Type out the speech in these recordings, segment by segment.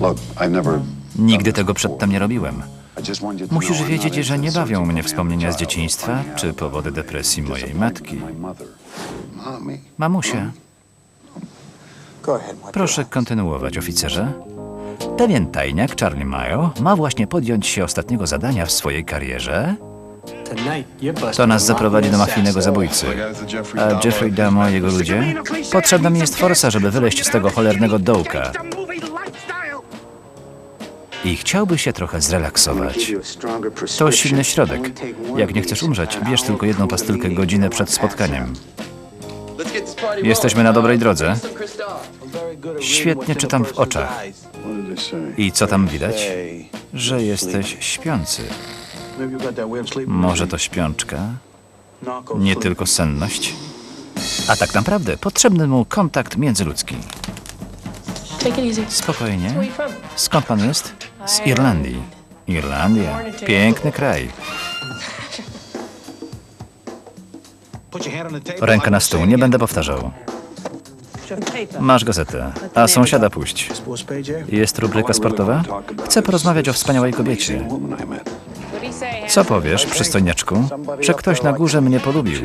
Look, I never. Nigdy tego przedtem nie robiłem. Musisz wiedzieć, że nie bawią mnie wspomnienia z dzieciństwa czy powody depresji mojej matki. Mamusia, proszę kontynuować, oficerze. Pewien tajniak, Charlie Mayo, ma właśnie podjąć się ostatniego zadania w swojej karierze. To nas zaprowadzi do mafijnego zabójcy. A Jeffrey Dahmo i jego ludzie? Potrzebna mi jest forsa, żeby wyleźć z tego cholernego dołka. I chciałby się trochę zrelaksować. To silny środek. Jak nie chcesz umrzeć, bierz tylko jedną pastylkę godzinę przed spotkaniem. Jesteśmy na dobrej drodze. Świetnie czytam w oczach. I co tam widać? Że jesteś śpiący. Może to śpiączka, nie tylko senność? A tak naprawdę potrzebny mu kontakt międzyludzki. Spokojnie. Skąd pan jest? Z Irlandii. Irlandia. Piękny kraj. Rękę na stół, nie będę powtarzał. Masz gazetę, a sąsiada puść. Jest rubryka sportowa? Chcę porozmawiać o wspaniałej kobiecie. Co powiesz, przystojniaczku? Że ktoś na górze mnie polubił.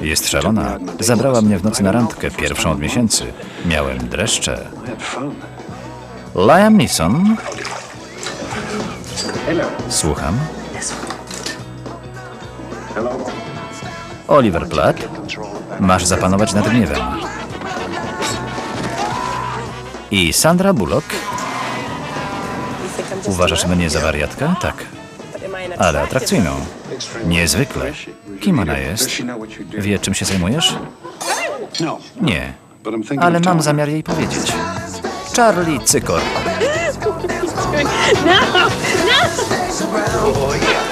Jest szalona. Zabrała mnie w nocy na randkę, pierwszą od miesięcy. Miałem dreszcze. Liam Neeson. Słucham. Hello. Oliver Platt. Masz zapanować nad gniewem. I Sandra Bullock. Uważasz mnie za wariatkę? Tak. Ale atrakcyjną. Niezwykle. Kim ona jest? Wie, czym się zajmujesz? No. Nie. Ale mam zamiar jej powiedzieć. Charlie Cykor. Stay around. Oh, boy.